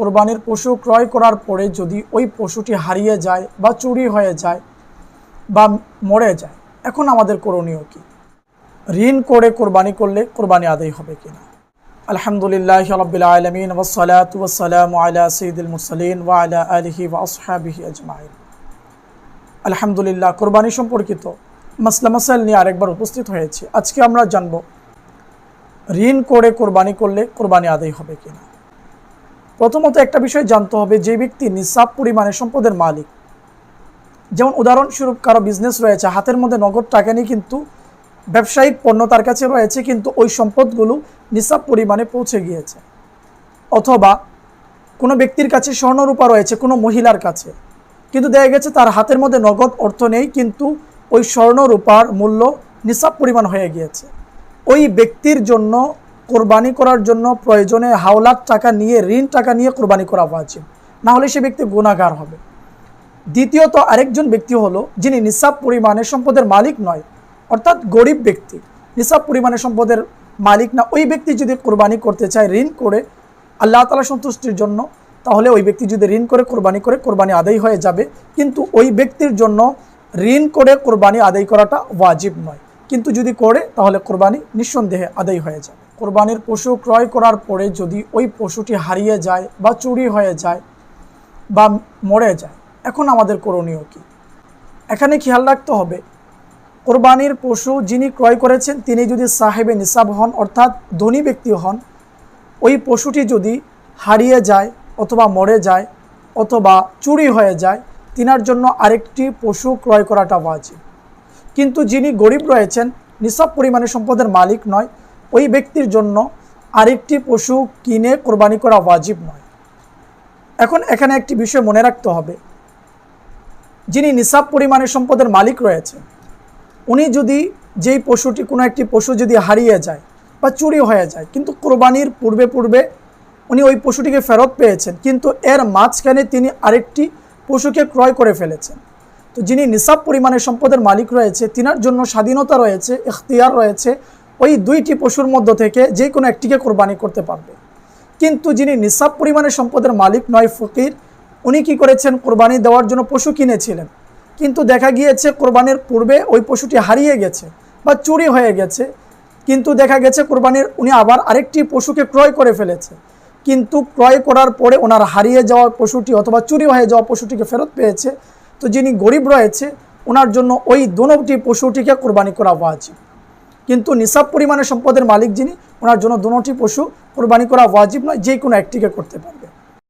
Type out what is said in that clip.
কোরবানির পশু ক্রয় করার পরে যদি ওই পশুটি হারিয়ে যায় বা চুরি হয়ে যায় বা মরে যায়, এখন আমাদের করণীয় কি? ঋণ করে কোরবানি করলে কোরবানি আদায় হবে কিনা আলহামদুলিল্লাহ রবিল আলমিন ওসালাম আলা সঈদুল মুরসলিন ওয়া আলা আলহি ওয়া আজমাইন। আলহামদুলিল্লাহ, কোরবানি সম্পর্কিত মাসলা মাসাইল নিয়ে আরেকবার উপস্থিত হয়েছি। আজকে আমরা জানব, ঋণ করে কোরবানি করলে কোরবানি আদায় হবে কিনা প্রথমত একটা বিষয় জানতে হবে, যে ব্যক্তি নিসাব পরিমাণে সম্পদের মালিক। যেমন উদাহরণস্বরূপ কারও বিজনেস রয়েছে, হাতের মধ্যে নগদ টাকা নিয়ে কিন্তু ব্যবসায়িক পণ্য তার কাছে রয়েছে, কিন্তু ওই সম্পদগুলো নিসাব পরিমাণে পৌঁছে গিয়েছে। অথবা কোনো ব্যক্তির কাছে স্বর্ণরূপা রয়েছে, কোনো মহিলার কাছে। কিন্তু দেখা গেছে তার হাতের মধ্যে নগদ অর্থ নেই, কিন্তু ওই স্বর্ণরূপার মূল্য নিসাব পরিমাণ হয়ে গিয়েছে। ওই ব্যক্তির জন্য কোরবানি করার জন্য প্রয়োজনে হাওলাত টাকা নিয়ে, ঋণ টাকা নিয়ে কোরবানি করা উচিত না হলে সে ব্যক্তি গুণাগার হবে। দ্বিতীয়ত, আরেকজন ব্যক্তি হলো যিনি নিসাব পরিমাণে সম্পদের মালিক নয়, অর্থাৎ গরিব ব্যক্তি। নিসাব পরিমাণে সম্পদের মালিক না, ওই ব্যক্তি যদি কোরবানি করতে চায়, ঋণ করে আল্লাহ তালা সন্তুষ্টির জন্য, তাহলে ওই ব্যক্তি যদি ঋণ করে, কোরবানি করে, কোরবানি আদায় হয়ে যাবে। কিন্তু ওই ব্যক্তির জন্য ঋণ করে কোরবানি আদায় করাটা ওয়াজিব নয়। কিন্তু যদি করে, তাহলে কোরবানি নিঃসন্দেহে আদায় হয়ে যাবে। কোরবানির পশু ক্রয় করার পরে যদি ওই পশুটি হারিয়ে যায় বা চুরি হয়ে যায় বা মরে যায়, এখন আমাদের করণীয় কী? এখানে খেয়াল রাখতে হবে, কোরবানির পশু যিনি ক্রয় করেছেন, তিনি যদি সাহেবে নিসাব হন, অর্থাৎ ধনী ব্যক্তি হন, ওই পশুটি যদি হারিয়ে যায় অথবা মরে যায় অথবা চুরি হয়ে যায়, তিনার জন্য আরেকটি পশু ক্রয় করাটা বাজে কিন্তু যিনি গরিব রয়েছেন, নিসাব পরিমাণে সম্পদের মালিক নয় ওই ব্যক্তির জন্য আরেকটি পশু কিনে কোরবানি করা ওয়াজিব নয়। এখন এখানে একটি বিষয় মনে রাখতে হবে। যিনি নিসাব পরিমাণে সম্পদের মালিক রয়েছেন উনি যদি যেই পশুটি, কোনো একটি পশু যদি হারিয়ে যায় বা চুরি হয়ে যায়, কিন্তু কোরবানির পূর্বে পূর্বে উনি ওই পশুটিকে ফেরত পেয়েছেন, কিন্তু এর মাঝখানে তিনি আরেকটি পশুকে ক্রয় করে ফেলেছেন। তো যিনি নিসাব পরিমাণে সম্পদের মালিক রয়েছে, তিনার জন্য স্বাধীনতা রয়েছে এখতিয়ার রয়েছে ওই দুইটি পশুর মধ্য থেকে যে কোনো একটিকে কোরবানি করতে পারবে। কিন্তু যিনি নিসাব পরিমাণে সম্পদের মালিক নয়, ফকির, উনি কি করেছেন? কোরবানি দেওয়ার জন্য পশু কিনেছিলেন। কিন্তু দেখা গিয়েছে কোরবানির পূর্বে ওই পশুটি হারিয়ে গেছে বা চুরি হয়ে গেছে। কিন্তু দেখা গেছে কোরবানির উনি আবার আরেকটি পশুকে ক্রয় করে ফেলেছে। কিন্তু ক্রয় করার পরে ওনার হারিয়ে যাওয়া পশুটি অথবা চুরি হয়ে যাওয়া পশুটিকে ফেরত পেয়েছে। তো যিনি গরিব রয়েছে, ওনার জন্য ওই দোনোটি পশুটিকে কোরবানি করা ওয়াজিব। কিন্তু নিসাব পরিমাণে সম্পদের মালিক যিনি, ওনার জন্য দুটি পশু কোরবানি করা ওয়াজিব নয়, যে কোনো একটিকে করতে পারবে